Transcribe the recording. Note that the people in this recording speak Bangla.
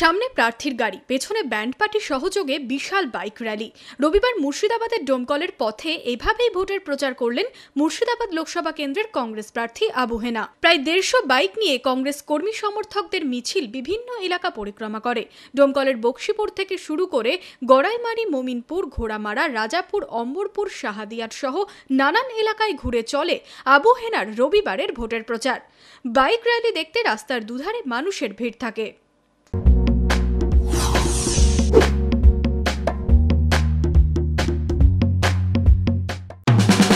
সামনে প্রার্থীর গাড়ি, পেছনে ব্যান্ড পার্টির সহযোগে বিশাল বাইক র্যালি। রবিবার মুর্শিদাবাদের ডোমকলের পথে এভাবেই ভোটের প্রচার করলেন মুর্শিদাবাদ লোকসভা কেন্দ্রের কংগ্রেস প্রার্থী আবু হেনা। প্রায় দেড়শো বাইক নিয়ে কংগ্রেস কর্মী সমর্থকদের মিছিল বিভিন্ন এলাকা পরিক্রমা করে। ডোমকলের বক্সিপুর থেকে শুরু করে গড়াইমারি, মোমিনপুর, ঘোড়ামারা, রাজাপুর, অম্বরপুর শাহাদিয়ার সহ নানান এলাকায় ঘুরে চলে আবু হেনার রবিবারের ভোটের প্রচার। বাইক র্যালি দেখতে রাস্তার দুধারে মানুষের ভিড় থাকে।